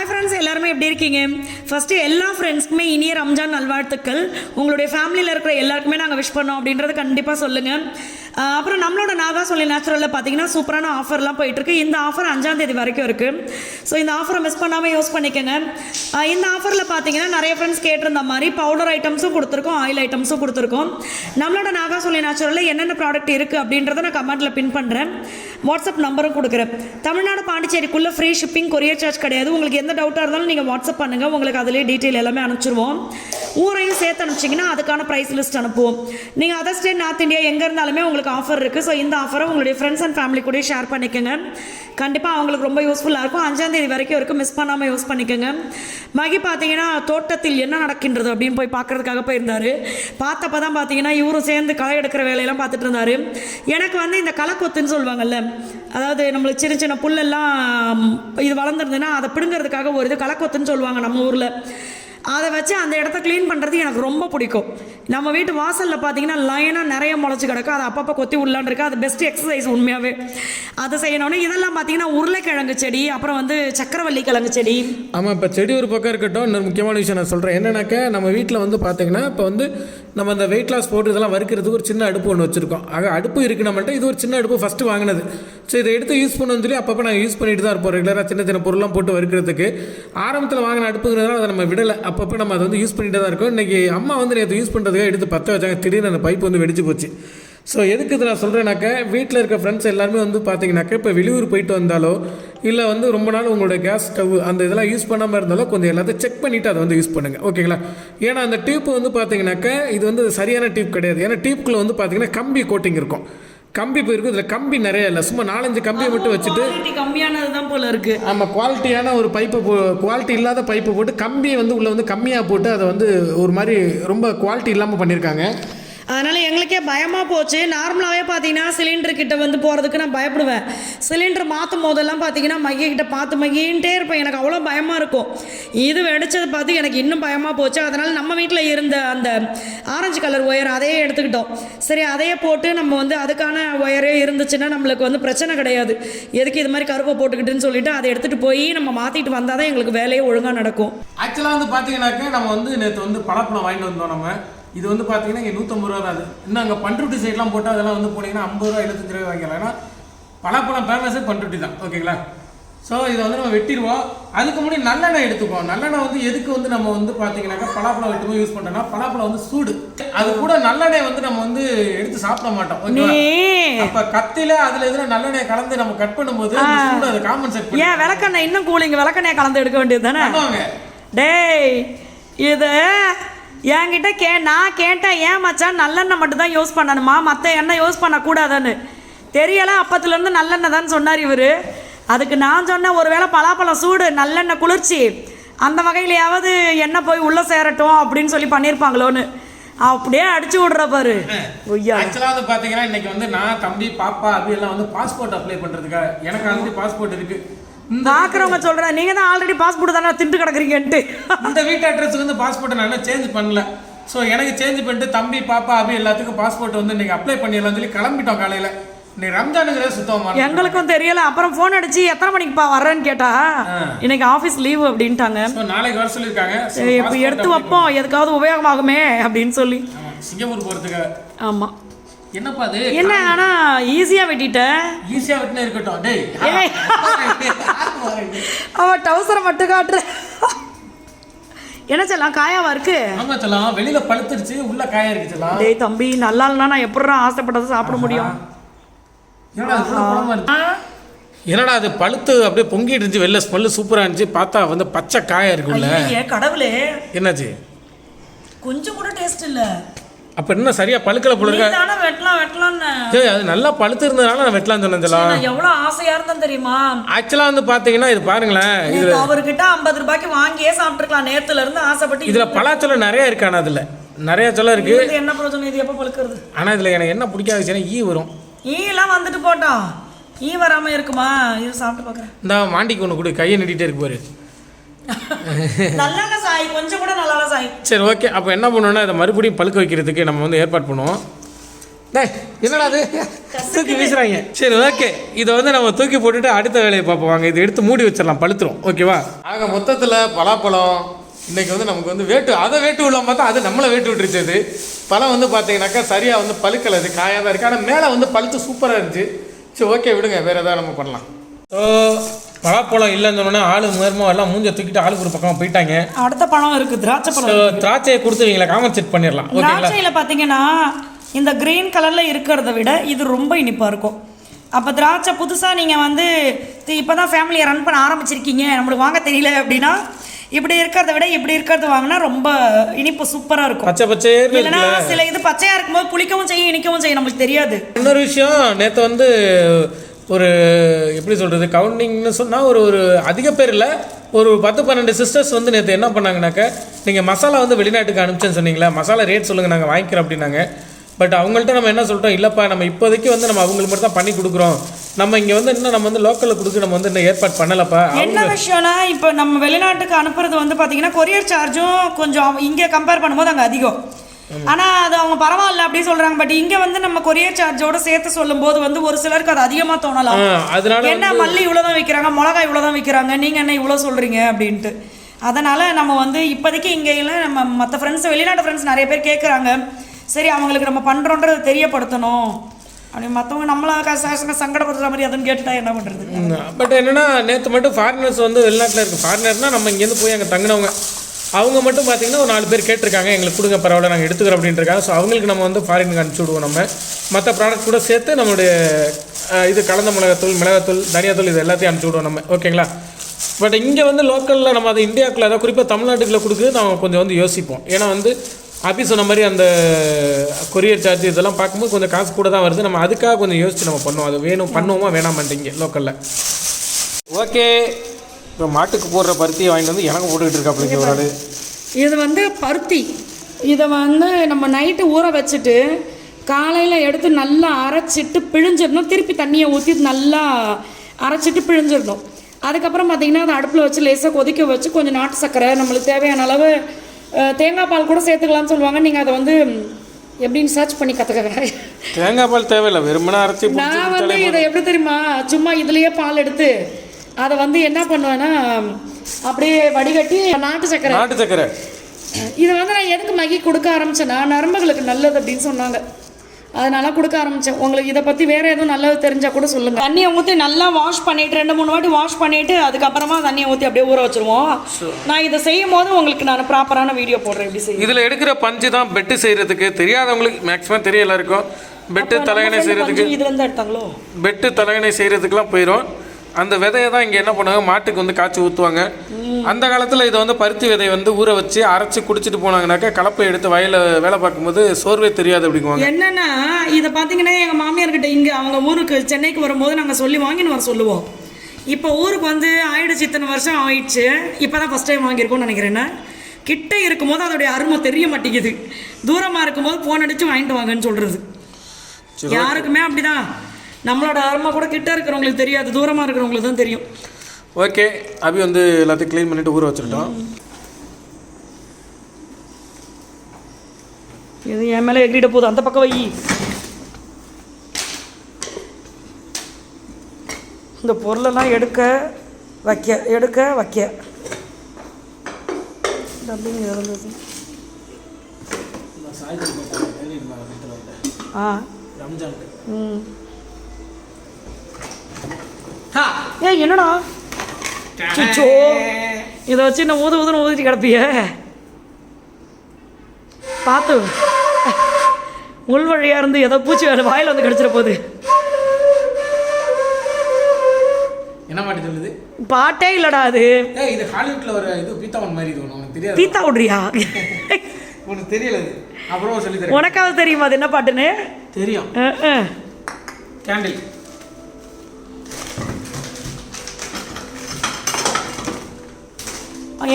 Hi friends எல்லாருமே எப்படி இருக்கீங்க? ஃபஸ்ட்டு எல்லா ஃப்ரெண்ட்ஸ்க்குமே இனிய ரம்ஜான் நல்வாழ்த்துக்கள். உங்களுடைய ஃபேமிலியில் இருக்கிற எல்லாருக்குமே நாங்கள் விஷ் பண்ணோம் அப்படின்றத கண்டிப்பாக சொல்லுங்கள் அப்புறம் நம்மளோட நாகா சொல்லி நேச்சுரலில் பார்த்தீங்கன்னா சூப்பரான ஆஃபர்லாம் போயிட்டுருக்கு. இந்த ஆஃபர் அஞ்சாம் தேதி வரைக்கும் இருக்குது ஸோ இந்த ஆஃபரை மிஸ் பண்ணாமல் யூஸ் பண்ணிக்கோங்க. இந்த ஆஃபரில் பார்த்தீங்கன்னா நிறைய ஃப்ரெண்ட்ஸ் கேட்டிருந்த மாதிரி பவுடர் ஐட்டம்ஸும் கொடுத்துருக்கோம் ஆயில் ஐட்டம்ஸும் கொடுத்துருக்கோம். நம்மளோட நாகா சொல்லி நேச்சுரலில் என்னென்ன ப்ராடக்ட் இருக்குது அப்படின்றத நான் கமெண்ட்டில் பின் பண்ணுறேன் வாட்ஸ்அப் நம்பரும் கொடுக்குறேன். தமிழ்நாடு பாண்டிச்சேரிக்குள்ளே ஃப்ரீ ஷிப்பிங் கொரியர் சார்ஜ் கிடையாது. உங்களுக்கு எந்த டவுட்டாக இருந்தாலும் நீங்கள் வாட்ஸ்அப் பண்ணுங்கள் உங்களுக்கு அதிலே டீட்டெயில் எல்லாமே அனுப்பிச்சிருவோம். ஊரையும் சேர்த்து அனுப்பிச்சிங்கன்னா அதுக்கான ப்ரைஸ் லிஸ்ட் அனுப்புவோம். நீங்கள் அதர் ஸ்டேட் நார்த் இந்தியா எங்கே இருந்தாலுமே உங்களுக்கு ஆஃபர் இருக்குது ஸோ இந்த ஆஃபரை உங்களுடைய ஃப்ரெண்ட்ஸ் அண்ட் ஃபேமிலி கூட ஷேர் பண்ணிக்கோங்க. கண்டிப்பாக அவங்களுக்கு ரொம்ப யூஸ்ஃபுல்லாக இருக்கும். அஞ்சாந்தேதி வரைக்கும் இருக்கும் மிஸ் பண்ணாமல் யூஸ் பண்ணிக்கோங்க. மகி பார்த்தீங்கன்னா தோட்டத்தில் என்ன நடக்கின்றது அப்படின்னு போய் பார்க்கறதுக்காக போயிருந்தார். பார்த்தப்ப தான் பார்த்தீங்கன்னா இவரும் சேர்ந்து களை எடுக்கிற வேலையெல்லாம் பார்த்துட்டு இருந்தாரு. எனக்கு வந்து இந்த களைக்கொத்துன்னு சொல்லுவாங்கல்ல அதாவது நம்மளுக்கு சின்ன சின்ன புல்லெல்லாம் இது வளர்ந்துருந்துன்னா அதை பிடுங்கிறதுக்காக ஒரு இது களைக்கொத்துன்னு சொல்லுவாங்க நம்ம ஊரில். அதை வச்சு அந்த இடத்த க்ளீன் பண்ணுறது எனக்கு ரொம்ப பிடிக்கும். நம்ம வீட்டு வாசலில் பார்த்தீங்கன்னா லைனாக நிறைய முளைச்சி கிடக்கும். அதை அப்பப்போ கொத்தி உள்ளான்னு இருக்கு? அது பெஸ்ட் எக்ஸசைஸ் உண்மையாகவே அதை செய்யணும்னு இதெல்லாம் பார்த்தீங்கன்னா உருளைக்கிழங்கு செடி அப்புறம் வந்து சக்கரவள்ளி கிழங்கு செடி. ஆமாம் இப்போ செடி ஒரு பக்கம் இருக்கட்டும். இன்னொரு முக்கியமான விஷயம் நான் சொல்கிறேன் என்னென்னாக்கா நம்ம வீட்டில் வந்து பார்த்தீங்கன்னா இப்போ வந்து நம்ம அந்த வெயிட் லாஸ் போட்டு இதெல்லாம் வறுக்கிறதுக்கு ஒரு சின்ன அடுப்பு ஒன்று வச்சுருக்கோம். ஆக அடுப்பு இருக்குது நம்மள்ட்ட. இது ஒரு சின்ன அடுப்பு ஃபஸ்ட்டு வாங்கினது. ஸோ இதை எடுத்து யூஸ் பண்ணணும்னு சொல்லி அப்பப்போ நாங்கள் யூஸ் பண்ணிட்டு தான் இருப்போம். ரெகுலராக சின்ன சின்ன பொருள்லாம் போட்டு வறுக்கிறதுக்கு. ஆரம்பத்தில் வாங்கின அடுப்புங்கிறதுனால அதை நம்ம விடலை. அப்பப்போ நம்ம அதை வந்து யூஸ் பண்ணிட்டு தான் இருக்கோம். இன்றைக்கி அம்மா வந்து நேற்று யூஸ் பண்ணுறதுக்காக எடுத்து பற்ற வச்சாங்க. திடீர்னு அந்த பைப் வந்து வெடிச்சு போச்சு. ஸோ எதுக்கு இது நான் சொல்கிறேனாக்க வீட்டில் இருக்க ஃப்ரெண்ட்ஸ் எல்லாருமே வந்து பார்த்தீங்கன்னாக்க இப்போ வெளியூர் போயிட்டு வந்தாலோ இல்லை வந்து ரொம்ப நாள் உங்களோட கேஸ் ஸ்டவ் அந்த இதெல்லாம் யூஸ் பண்ணாமல் இருந்தாலும் கொஞ்சம் எல்லாத்தையும் செக் பண்ணிவிட்டு அதை வந்து யூஸ் பண்ணுங்கள் ஓகேங்களா ஏன்னா அந்த டியூப் வந்து பார்த்தீங்கன்னாக்கா இது வந்து சரியான டியூப் கிடையாது. ஏன்னா டியூப்குள்ளே வந்து பார்த்தீங்கன்னா கம்பி கோட்டிங் இருக்கும். கம்பி போயிருக்கும். இதில் கம்பி நிறைய இல்லை. சும்மா நாலஞ்சு கம்பியை மட்டும் வச்சுட்டு கம்மியானது தான் போல இருக்கு. நம்ம குவாலிட்டியான ஒரு பைப்பை போ குவாலிட்டி இல்லாத பைப்பை போட்டு கம்பியை வந்து உள்ளே வந்து கம்மியாக போட்டு அதை வந்து ஒரு மாதிரி ரொம்ப குவாலிட்டி இல்லாமல் பண்ணியிருக்காங்க அதனால் எங்களுக்கே பயமாக போச்சு. நார்மலாகவே பார்த்தீங்கன்னா சிலிண்டர் கிட்ட வந்து போகிறதுக்கு நான் பயப்படுவேன். சிலிண்டர் மாற்றும் போதெல்லாம் பார்த்தீங்கன்னா மைய கிட்ட பார்த்து மையின்ட்டே இருப்பேன். எனக்கு அவ்வளோ பயமாக இருக்கும். இது வெடிச்சது பார்த்து எனக்கு இன்னும் பயமாக போச்சு. அதனால் நம்ம வீட்டில் இருந்த அந்த ஆரஞ்சு கலர் ஒயர் அதையே எடுத்துக்கிட்டோம். சரி அதையே போட்டு நம்ம வந்து அதுக்கான ஒயரே இருந்துச்சுன்னா நம்மளுக்கு வந்து பிரச்சனை கிடையாது. எதுக்கு இது மாதிரி கருப்பை போட்டுக்கிட்டுன்னு சொல்லிட்டு அதை எடுத்துகிட்டு போய் நம்ம மாற்றிட்டு வந்தால் தான் எங்களுக்கு வேலையே ஒழுங்காக நடக்கும். ஆக்சுவலாக வந்து பார்த்தீங்கன்னாக்க நம்ம வந்து நேற்று வந்து பழப்பழம் வாங்கிட்டு வந்தோம் நம்ம. இது வந்து பார்த்தீங்கன்னா இங்கே நூற்றம்பது ரூபா தான் அது. இன்னும் அங்கே பண்ருட்டி சைட்லாம் போட்டால் அதெல்லாம் வந்து போனீங்கன்னா ஐம்பது ரூபா எழுபத்தஞ்சு ரூபாய் வாங்கிக்கலாம் ஏன்னா பழப்பழம் ஃபேமஸே பண்ருட்டி தான். ஓகேங்களா ஸோ இதை வந்து நம்ம வெட்டிடுவோம். அதுக்கு முன்னாடி நல்லெண்ணெய் எடுத்துக்குவோம். நல்லெண்ணெய் வந்து எதுக்கு வந்து நம்ம வந்து பார்த்தீங்கன்னாக்கா பலாப்பழம் வெட்டும்போது யூஸ் பண்ணுறோம்னா பலாப்பழம் வந்து சூடு. அது கூட நல்லெண்ணெய் வந்து நம்ம வந்து எடுத்து சாப்பிட மாட்டோம். அப்ப கத்தில அதுல எதுல நல்லெண்ணெய் கலந்து நம்ம கட் பண்ணும்போது சூடு அதை காம்பன்சேட் ஏன் விளக்கெண்ணெய் இன்னும் கூலிங் விளக்கெண்ணெய் கலந்து எடுக்க வேண்டியது தானே? டேய் இது என்கிட்ட கே நான் கேட்டேன் ஏன் மச்சான் நல்லெண்ணெய் மட்டும் தான் யூஸ் பண்ணணுமா? மற்ற எண்ணெய் யூஸ் பண்ணக்கூடாதுன்னு. தெரியல அப்பத்துலேருந்து நல்லெண்ணெய் தான் சொன்னார் இவர். அதுக்கு நான் சொன்னேன் ஒருவேளை பலாப்பழம் சூடு நல்லெண்ணெய் குளிர்ச்சி. அந்த வகையிலையாவது எண்ணெய் போய் உள்ளே சேரட்டும் அப்படின்னு சொல்லி பண்ணியிருப்பாங்களோன்னு அப்படியே அடிச்சு விடுற பாரு. ஒய்யா ஆக்சுவலா வந்து பாத்தீங்கன்னா இன்னைக்கு வந்து நான் தம்பி பாப்பா அபி எல்லாம் வந்து பாஸ்போர்ட் அப்ளை பண்றதுக்காக எனக்கு ஆல்ரெடி பாஸ்போர்ட் இருக்கு. இந்த பார்க்குறவங்க சொல்கிறேன் நீங்கள் தான் ஆல்ரெடி பாஸ்போர்ட் தானே திண்டு கிடக்குறீங்கன்ட்டு. இந்த வீட்டு அட்ரஸ்க்கு வந்து பாஸ்போர்ட்டை நான் சேஞ்ச் பண்ணல. ஸோ எனக்கு சேஞ்ச் பண்ணிட்டு தம்பி பாப்பா அபி எல்லாத்துக்கும் பாஸ்போர்ட் வந்து இன்னைக்கு அப்ளை பண்ணிடலாம் சொல்லி கிளம்பிட்டோம் காலையில. எங்களுக்கும் தெரியல. அப்புறம் ஃபோன் அடிச்சு எத்தனை மணிக்குப்பா வர்றேன்னு கேட்டா இன்னைக்கு ஆஃபீஸ் லீவு அப்படின்ட்டாங்க. நாளைக்கு எடுத்து வைப்போம். எதுக்காவது உபயோகமாகுமே அப்படின்னு சொல்லி. ஆமா, சிங்கப்பூர் போறதுக்காக ஆமாம் என்னப்பா அது? என்ன ஆனா ஈஸியா வெட்டிட்டேன். ஈஸியா விட்டுனே இருக்கட்டும். டேய் ஏய். அவ டவுசரை மட்டும் காட்டுற. என்ன சொல்லலாம் காயாவா இருக்கு? ஆமா சொல்லலாம் வெளியில பழுத்துருச்சு உள்ள காயா இருக்கு சொல்லலாம் டேய் தம்பி நல்லா இல்லைனா நான் எப்படா ஆசைப்பட்டதை சாப்பிட முடியும்? என்னடா அது பழுத்து அப்படியே பொங்கிட்டு இருந்துச்சு வெளில ஸ்மெல்லு சூப்பரா இருந்துச்சு பார்த்தா வந்து பச்சை காயா இருக்குல்ல கடவுளே. என்னாச்சு? கொஞ்சம் கூட டேஸ்ட் இல்ல. அப்ப என்ன சரியா பழுக்கல போல இருக்கா? வெட்டலாம் வெட்டலாம்னு. ஏய் அது நல்லா பழுத்து இருந்ததுனால நான் வெட்டலாம் சொன்னேன் சொல்லலாம் நான் எவ்வளவு ஆசையா இருந்தேன் தெரியுமா? ஆக்சுவலா வந்து பாத்தீங்கன்னா இது பாருங்களேன் இது அவர்கிட்ட ஐம்பது ரூபாய்க்கு வாங்கியே சாப்பிட்டுருக்கலாம் நேத்துல இருந்து ஆசைப்பட்டு இதுல பலாச்சொல்லம் நிறைய இருக்கு ஆனா அதுல. நிறைய சொல்ல இருக்கு. இது என்ன பிரயோஜனம் இது எப்ப பழுக்கிறது? ஆனா இதுல எனக்கு என்ன பிடிக்காத விஷயம் ஈ வரும். ஈலாம் வந்துட்டு போட்டோம். ஈ வராம இருக்குமா? இது சாப்பிட்டு பார்க்குறேன் இந்த மாண்டிக்கு ஒன்று கொடு கையை நீட்டிட்டே இருக்கு பாரு. நல்ல சாய் கொஞ்சம் கூட நல்லா சாய். சரி ஓகே அப்போ என்ன பண்ணுவோம்னா இதை மறுபடியும் பழுக்க வைக்கிறதுக்கு நம்ம வந்து ஏற்பாடு பண்ணுவோம். டேய் என்னடா அது தூக்கி வீசுறாங்க. சரி ஓகே இதை வந்து நம்ம தூக்கி போட்டுட்டு அடுத்த வேலையை பார்ப்போம். வாங்க இதை எடுத்து மூடி வச்சிடலாம். பழுத்துரும். ஓகேவா ஆக மொத்தத்தில் பலாப்பழம் இன்னைக்கு வந்து நமக்கு வந்து வேட்டு அதை வேட்டு விடலாம் பார்த்தா அது நம்மளை வேட்டு விட்டுருச்சு அது. பழம் வந்து பார்த்தீங்கன்னாக்கா சரியாக வந்து பழுக்கலை. அது காயாக தான் இருக்குது ஆனால் மேலே வந்து பழுத்து சூப்பராக இருந்துச்சு. சரி ஓகே விடுங்க. வேறு ஏதாவது நம்ம பண்ணலாம். ஸோ பலாப்பழம் இல்லைன்னு சொன்னோன்னே ஆளு முயற்மா எல்லாம் மூஞ்ச தூக்கிட்டு ஆளுக்கு ஒரு பக்கம் போயிட்டாங்க. அடுத்த பழம் இருக்குது திராட்சை பழம் திராட்சையை கொடுத்துருவீங்களா காமன் செட் பண்ணிடலாம். திராட்சையில் பார்த்தீங்கன்னா இந்த கிரீன் கலரில் இருக்கிறத விட இது ரொம்ப இனிப்பாக இருக்கும். அப்போ திராட்சை புதுசாக நீங்கள் வந்து இப்போ தான் ஃபேமிலியை ரன் பண்ண ஆரம்பிச்சிருக்கீங்க. நம்மளுக்கு வாங்க தெரியல அப்படின்னா இப்படி இருக்கிறத விட இப்படி இருக்கிறது வாங்கினா ரொம்ப இனிப்பு சூப்பராக இருக்கும். பச்சை பச்சையே இல்லைன்னா சில இது பச்சையாக இருக்கும்போது புளிக்கவும் செய்யும் இனிக்கவும் செய்யும் நம்மளுக்கு தெரியாது. இன்னொரு விஷயம் நேற்று வந்து ஒரு எப்படி சொல்கிறது கவுண்டிங்னு சொன்னால் ஒரு ஒரு அதிக பேர் இல்லை. ஒரு பத்து பன்னெண்டு சிஸ்டர்ஸ் வந்து நேற்று என்ன பண்ணாங்கனாக்கா நீங்கள் மசாலா வந்து வெளிநாட்டுக்கு அனுப்பிச்சேன்னு சொன்னீங்களா மசாலா ரேட் சொல்லுங்கள் நாங்கள் வாங்கிக்கிறோம் அப்படின்னாங்க. பட் அவங்கள்ட்ட நம்ம என்ன சொல்லிட்டோம் இல்லைப்பா நம்ம இப்போதைக்கு வந்து நம்ம அவங்களுக்கு மட்டும் தான் பண்ணி கொடுக்குறோம். நம்ம இங்கே வந்து இன்னும் நம்ம வந்து லோக்கலில் கொடுக்க நம்ம வந்து இன்னும் ஏற்பாடு பண்ணலப்பா. என்ன விஷயம்னா இப்போ நம்ம வெளிநாட்டுக்கு அனுப்புறது வந்து பார்த்தீங்கன்னா கொரியர் சார்ஜும் கொஞ்சம் இங்கே கம்பேர் பண்ணும்போது அங்கே அதிகம். ஆனால் அது அவங்க பரவாயில்ல அப்படி சொல்கிறாங்க பட் இங்கே வந்து நம்ம கொரியர் சார்ஜோட சேர்த்து சொல்லும்போது வந்து ஒரு சிலருக்கு அது அதிகமாக தோணலாம். அதனால என்ன மல்லி இவ்வளோ தான் விற்கிறாங்க மிளகாய் இவ்வளோ தான் விற்கிறாங்க நீங்கள் என்ன இவ்வளோ சொல்கிறீங்க அப்படின்ட்டு. அதனால் நம்ம வந்து இப்போதைக்கு இங்கே இல்லை நம்ம மற்ற ஃப்ரெண்ட்ஸ் வெளிநாட்டு ஃப்ரெண்ட்ஸ் நிறைய பேர் கேட்குறாங்க சரி அவங்களுக்கு நம்ம பண்ணுறோன்றதை தெரியப்படுத்தணும். அப்படி மற்றவங்க நம்மள சங்கடப்படுத்துற மாதிரி அதுன்னு கேட்டுட்டா என்ன பண்ணுறது பட் என்னன்னா நேற்று மட்டும் ஃபாரினர்ஸ் வந்து வெளிநாட்டில் இருக்கு. ஃபாரினர்னால் நம்ம இங்கேருந்து போய் அங்கே தங்கினவங்க. அவங்க மட்டும் பார்த்தீங்கன்னா ஒரு நாலு பேர் கேட்டிருக்காங்க எங்களுக்கு கொடுங்க பரவாயில்ல நாங்கள் எடுத்துக்கிறோம் அப்படின்ட்டு இருக்காங்க ஸோ அவங்களுக்கு நம்ம வந்து ஃபாரினுக்கு அனுப்பிச்சி விடுவோம் நம்ம. மற்ற ப்ராடக்ட் கூட சேர்த்து நம்மளுடைய இது கலந்த மிளகாத்தூள் மிளகாத்தூள் தனியாத்தூள் இது எல்லாத்தையும் அனுப்பிச்சி விடுவோம் நம்ம. ஓகேங்களா? பட் இங்கே வந்து லோக்கலில் நம்ம அதை இந்தியாவுக்குள்ள அதாவது குறிப்பாக தமிழ்நாட்டுக்குள்ள கொடுக்குறது நம்ம கொஞ்சம் வந்து யோசிப்போம். ஏன்னா வந்து ஆஃபீஸ் சொன்ன மாதிரி அந்த கொரியர் சார்ஜ் இதெல்லாம் பார்க்கும்போது கொஞ்சம் காசு கூட தான் வருது. நம்ம அதுக்காக கொஞ்சம் யோசிச்சு நம்ம பண்ணுவோம். அது வேணும் பண்ணுவோமா வேணாமான்ட்டு லோக்கலில் ஓகே இப்போ மாட்டுக்கு போடுற பருத்தியை வாங்கிட்டு வந்து எனக்கு போட்டுக்கிட்டு இருக்கா ஒரு ஆள்? இது வந்து பருத்தி. இதை வந்து நம்ம நைட்டு ஊற வச்சுட்டு காலையில் எடுத்து நல்லா அரைச்சிட்டு பிழிஞ்சிடணும். திருப்பி தண்ணியை ஊற்றி நல்லா அரைச்சிட்டு பிழிஞ்சிடணும். அதுக்கப்புறம் பார்த்தீங்கன்னா அதை அடுப்பில் வச்சு லேசாக கொதிக்க வச்சு கொஞ்சம் நாட்டு சர்க்கரை நம்மளுக்கு தேவையான அளவு தேங்காய் பால் கூட சேர்த்துக்கலாம்னு சொல்லுவாங்க. நீங்கள் அதை வந்து எப்படின்னு சர்ச் பண்ணி கற்றுக்க தேங்காய் பால் தேவையில்லை வெறுமனா அரைச்சி நான் வந்து இதை எப்படி தெரியுமா? சும்மா இதுலயே பால் எடுத்து அதை வந்து என்ன பண்ணுவேன்னா அப்படியே வடிகட்டி நாட்டு சக்கரை நாட்டு சக்கரை இதை வந்து நான் எதுக்கு மகி கொடுக்க ஆரம்பிச்சேன்னா நரம்புகளுக்கு நல்லது அப்படின்னு சொன்னாங்க. அதனால கொடுக்க ஆரம்பிச்சேன். உங்களுக்கு இதை பற்றி வேற எதுவும் நல்லது தெரிஞ்சா கூட சொல்லுங்க. தண்ணியை ஊற்றி நல்லா வாஷ் பண்ணிட்டு ரெண்டு மூணு வாட்டி வாஷ் பண்ணிட்டு அதுக்கப்புறமா தண்ணியை ஊற்றி அப்படியே ஊற வச்சிருவோம். நான் இதை செய்யும் போது உங்களுக்கு நான் ப்ராப்பரான வீடியோ போடுறேன். எப்படி செய்யும் இதில் எடுக்கிற பஞ்சு தான் பெட்டு செய்கிறதுக்கு தெரியாதவங்களுக்கு மேக்ஸிமம் தெரிய எல்லாருக்கும். பெட்டு தலையணை செய்கிறதுக்கு இதுல இருந்து எடுத்தாங்களோ? பெட்டு தலையணை செய்கிறதுக்குலாம் போயிடும் அந்த விதையை தான் இங்கே என்ன பண்ணுவாங்க? மாட்டுக்கு வந்து காய்ச்சி ஊற்றுவாங்க அந்த காலத்தில் இதை வந்து பருத்தி விதையை வந்து ஊற வச்சு அரைச்சி குடிச்சிட்டு போனாங்கனாக்கா கலப்பை எடுத்து வயலில் வேலை பார்க்கும்போது சோர்வே தெரியாது அப்படிங்குவாங்க. என்னன்னா இதை பார்த்தீங்கன்னா எங்கள் மாமியார்கிட்ட இங்கே அவங்க ஊருக்கு சென்னைக்கு வரும்போது நாங்கள் சொல்லி வாங்கின்னு வர சொல்லுவோம். இப்போ ஊருக்கு வந்து ஆயிடுச்சு இத்தனை வருஷம் ஆயிடுச்சு. இப்போ தான் ஃபஸ்ட் டைம் வாங்கியிருக்கோம்னு நினைக்கிறேன்னா கிட்ட இருக்கும்போது அதோடைய அருமை தெரிய மாட்டேங்குது. தூரமாக இருக்கும்போது ஃபோன் அடித்து வாங்கிட்டு வாங்கன்னு சொல்கிறது யாருக்குமே அப்படிதான். நம்மளோட அருமை கூட கிட்ட இருக்கிறவங்களுக்கு தெரியாது தூரமாக இருக்கிறவங்களுக்கு தான் தெரியும். ஓகே அபி வந்து எல்லாத்தையும் க்ளீன் பண்ணிட்டு ஊற வச்சுருட்டோம் இது என் மேலே எகிரிட போகுது அந்த பக்கம் வை. இந்த பொருளெல்லாம் எடுக்க வைக்க எடுக்க வைக்க. டப்பிங் இருந்தது ஆ. ம். ஏய் என்னடா? சுச்சோ. இதை வச்சு நான் ஊது ஊதுன்னு ஊதிட்டு கிடப்பிய? பார்த்து உள் வழியாக இருந்து ஏதோ பூச்சி வேலை வாயில் வந்து கிடச்சிட போகுது. என்ன மாட்டி சொல்லுது? பாட்டே இல்லடா அது. இது ஹாலிவுட்டில் வர இது பீத்தாவன் மாதிரி இது உனக்கு தெரியாது? பீத்தா விட்றியா உனக்கு தெரியல இது அப்புறம் சொல்லி தரேன். உனக்காவது தெரியுமா அது என்ன பாட்டுன்னு? தெரியும். கேண்டில்.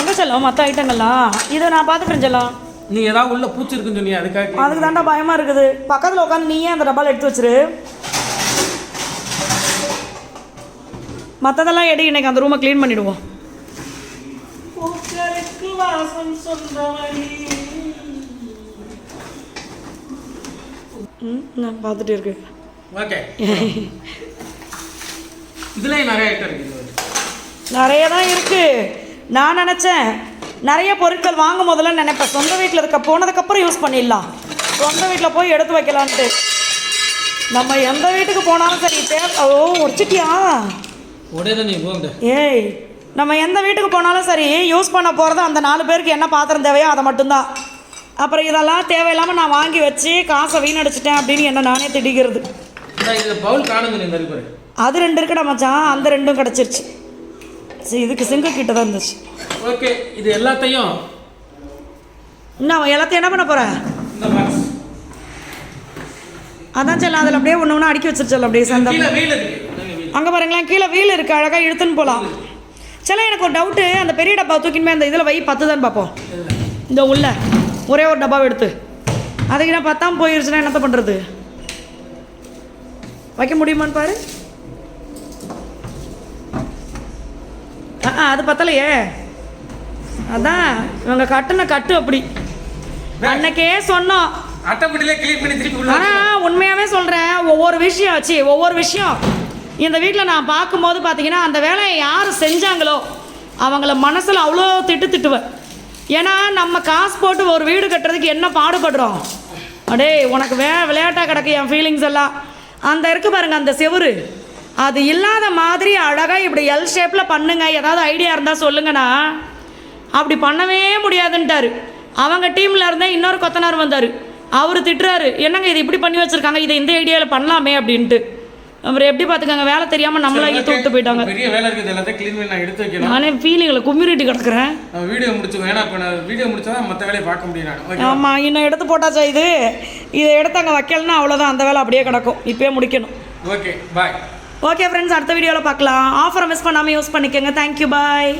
எங்க செல்லம்? மற்ற ஐட்டங்கள்லாம் இதை நான் பார்த்துக்கிறேன் செல்லம். நீ ஏதாவது உள்ள பூச்சி இருக்குன்னு சொன்னியா அதுக்காக அதுக்கு தாண்டா பயமா இருக்குது. பக்கத்தில் உட்காந்து நீயே அந்த டப்பாவில் எடுத்து வச்சிரு. மற்றதெல்லாம் எடு இன்னைக்கு அந்த ரூமை க்ளீன் பண்ணிடுவோம். நான் பார்த்துட்டு இருக்கேன் ஓகே. இதுலேயும் நிறைய ஐட்டம் இருக்குது நிறைய தான் இருக்குது நான் நினச்சேன் நிறைய பொருட்கள் வாங்கும் போதெல்லாம் நினைப்பேன். சொந்த வீட்டில் இருக்க போனதுக்கப்புறம் யூஸ் பண்ணிடலாம். சொந்த வீட்டில் போய் எடுத்து வைக்கலான்ட்டு. நம்ம எந்த வீட்டுக்கு போனாலும் சரி தேவை ஓ உடச்சிட்டியா ஏய் நம்ம எந்த வீட்டுக்கு போனாலும் சரி யூஸ் பண்ண போகிறது அந்த நாலு பேருக்கு என்ன பாத்திரம் தேவையோ அதை மட்டும்தான். அப்புறம் இதெல்லாம் தேவையில்லாமல் நான் வாங்கி வச்சு காசை வீணடிச்சிட்டேன் அப்படின்னு என்ன நானே திடிக்கிறது அது ரெண்டு இருக்குடா மச்சான் அந்த ரெண்டும் கிடச்சிருச்சு. சரி இதுக்கு சிங்கு கிட்ட தான் இருந்துச்சு. ஓகே இது எல்லாத்தையும் இன்னும் எல்லாத்தையும் என்ன பண்ண போகிற இந்த பாக்ஸ் அதான் செல்லம் அதில் அப்படியே ஒன்று ஒன்று அடுக்கி வச்சிருச்சல் அப்படியே சந்தா கீழே வீல் இருக்கு. இந்தாங்க வீல். அங்கே பாருங்களேன் கீழே வீல் இருக்குது அழகாக இழுத்துன்னு போகலாம் சில எனக்கு ஒரு டவுட்டு அந்த பெரிய டப்பா தூக்கின்னு அந்த இதில் வை பத்து தான் பார்ப்போம் இந்த உள்ள. ஒரே ஒரு டப்பாவை எடுத்து. அதுக்கு நான் பத்தாம போயிருச்சுன்னா என்னத்த பண்ணுறது வைக்க முடியுமான்னு பாரு. ஆ அது பத்தலையே. அதான் இவங்க கட்டுன கட்டு அப்படி. அன்னைக்கே சொன்னோம். உண்மையாவே சொல்றேன். ஒவ்வொரு விஷயம் ஆச்சு ஒவ்வொரு விஷயம். இந்த வீட்டில் நான் பார்க்கும்போது பார்த்தீங்கன்னா அந்த வேலையை யார் செஞ்சாங்களோ அவங்கள மனசில் அவ்வளோ திட்டு திட்டுவேன். ஏன்னா நம்ம காசு போட்டு ஒரு வீடு கட்டுறதுக்கு என்ன பாடுபடுறோம்? அடே உனக்கு வே விளையாட்டாக கிடக்கு என் ஃபீலிங்ஸ் எல்லாம். அந்த இருக்கு பாருங்க அந்த செவுரு. அது இல்லாத மாதிரி அழகாக இப்படி எல் ஷேப்பில் பண்ணுங்க. ஏதாவது ஐடியா இருந்தால் சொல்லுங்கண்ணா. அப்படி பண்ணவே முடியாதுன்ட்டாரு. அவங்க டீமில் இருந்தே இன்னொரு கொத்தனார் வந்தார். அவர் திட்டுறாரு என்னங்க இது இப்படி பண்ணி வச்சுருக்காங்க? இதை இந்த ஐடியாவில் பண்ணலாமே அப்படின்ட்டு. அப்புறம் எப்படி பார்த்துக்கங்க வேலை தெரியாமல் நம்மள விட்டு போயிட்டாங்க. பெரிய வேலை இருக்குது எல்லாத்தையும் க்ளீன் பண்ணி நான் எடுத்து வைக்கணும் நானே ஃபீலிங்கில் கும்மிரிட்டு கிடக்குறேன். வீடியோ முடிச்சுக்கோ. ஏன்னா இப்போ நான் வீடியோ முடிச்சா மற்ற வேலையை பார்க்க முடியும் ஆமாம் இன்னும் எடுத்து போட்டாச்சா இது? இதை எடுத்து அங்கே வைக்கலன்னா அவ்வளோதான் அந்த வேலை அப்படியே கிடக்கும். இப்போயே முடிக்கணும். ஓகே பாய் ஓகே ஃப்ரெண்ட்ஸ் அடுத்த வீடியோவில் பார்க்கலாம். ஆஃபரை மிஸ் பண்ணாமல் யூஸ் பண்ணிக்கோங்க. Thank you bye